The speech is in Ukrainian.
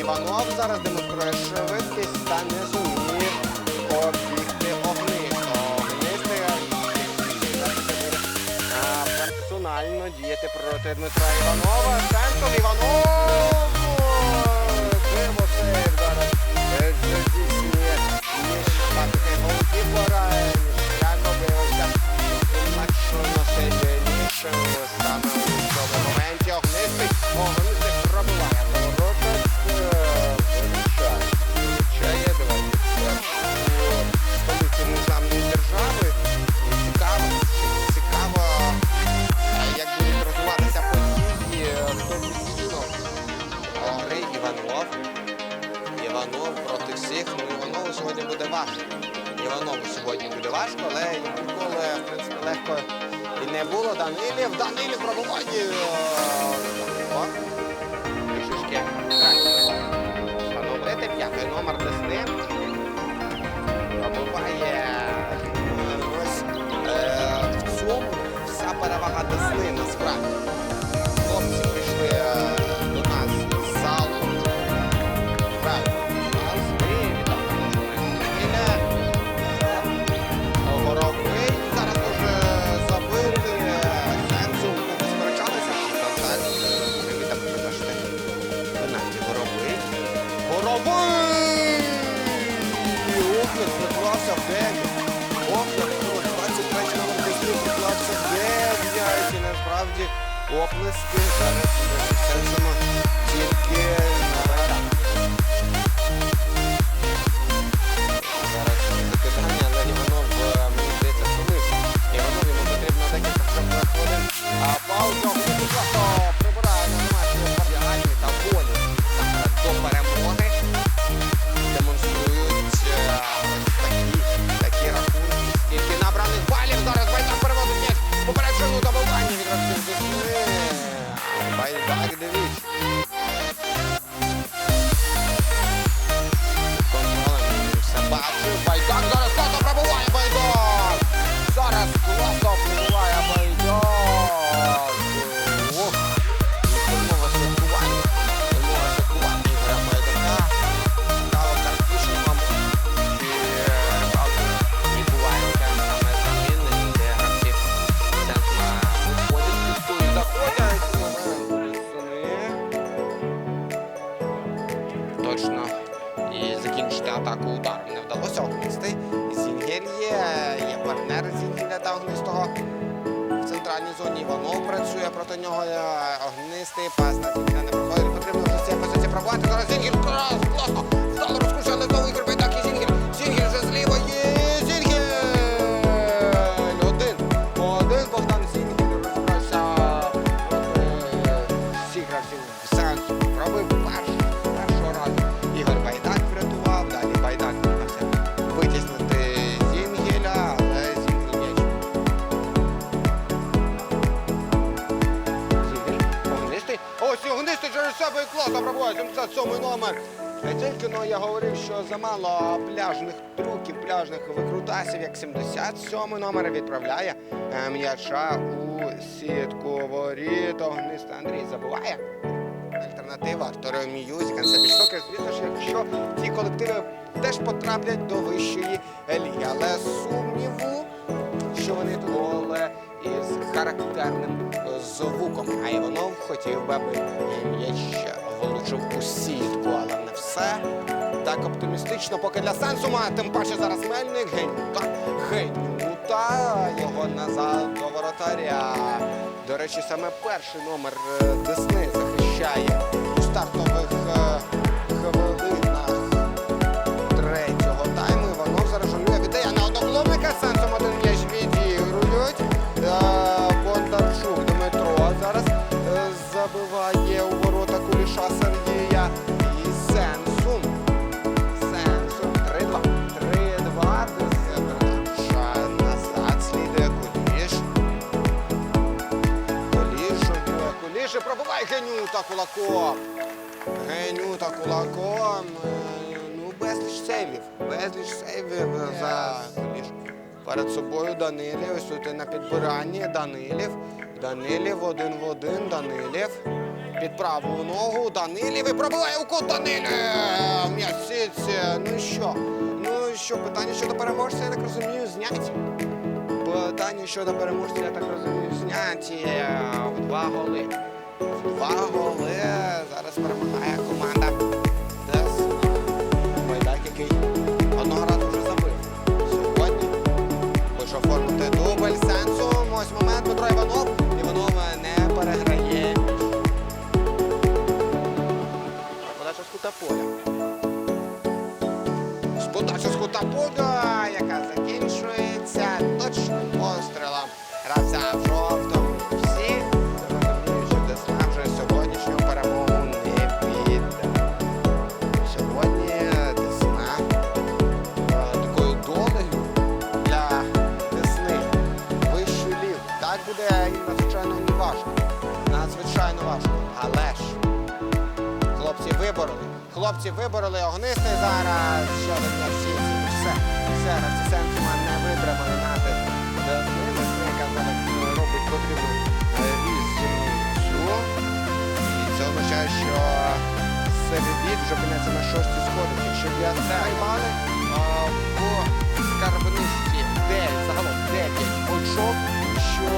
Іванов зараз демонструє швидкість та не зуміє обігти огнисто. Огнистий а, персонально діяти проти Дмитра Іванова. Центром Іванов! Іванов. Іванов проти всіх. Ну, Іванову сьогодні буде важко. Іванову сьогодні буде важко, але ніколи, в принципі, легко і не було. Данилів, Данилів пробування. 9. Офлес, 23 номер 10 приклався в 9. І насправді оплески зараз ми Точно і закінчити атаку ударом не вдалося. Огнистий Зінгер є, є партнер Зінгеля та Огнистого. В центральній зоні Іванов працює проти нього. е, Огнистий пас на Зінгеля не проходить. Потрібно вже цієї позиції пробувати. Зараз Зінгер клас, класно. Вдало розкручує знову ігор так і Зінгер. Зінгер вже зліва є. Зінгер! Один. Один Богдан Зінгер розібрався проти всіх гравців в сенсу. Пробив перший, І через себе і класно пробуває 77 номер. Тільки но я говорив, що замало пляжних трюків, пляжних викрутасів, як 77 номер відправляє е, м'яча у сітку воріт. Огнистий Андрій забуває. Альтернатива Мюзик, Ансамбль Штокер, звісно ж, якщо ці колективи теж потраплять до вищої ліги. Але сумніву, що вони тут із характерним е, звуком. А Іванов хотів би, аби ще влучив у сітку, але не все. Так оптимістично, поки для Сенсума, тим паче зараз Мельник, Генюта, Генюта, його назад до воротаря. До речі, саме перший номер е, куліша Сергія. І Сенсум. Сенсум 3-2. 3-2. Десна назад слідує куліш. Куліш, Куліш і пробиває Генюта кулаком. Генюта кулаком. Ну, безліч сейвів. Безліч сейвів за Куліш. Перед собою Данилів. Ось тут на підбиранні Данилів. Данилів один в один. Данилів. Під праву ногу. Данилів і пробиває у кут Данилів. М'ясиці. Ну що? Ну що, питання щодо переможця, я так розумію, зняті. Питання щодо переможця, я так розумію, зняті. В два голи. В два голи. Надзвичайно важко. Але ж хлопці вибороли. Хлопці вибороли огнистий зараз. Ще один м'яч в сітці. Все. Все, гравці Сенсума не витримали натиск. Яка зараз е, робить потрібну е. І це означає, що середвік вже опиняється на шостій сходинці. Якщо я займали в скарбнисті 9, загалом 9 очок, що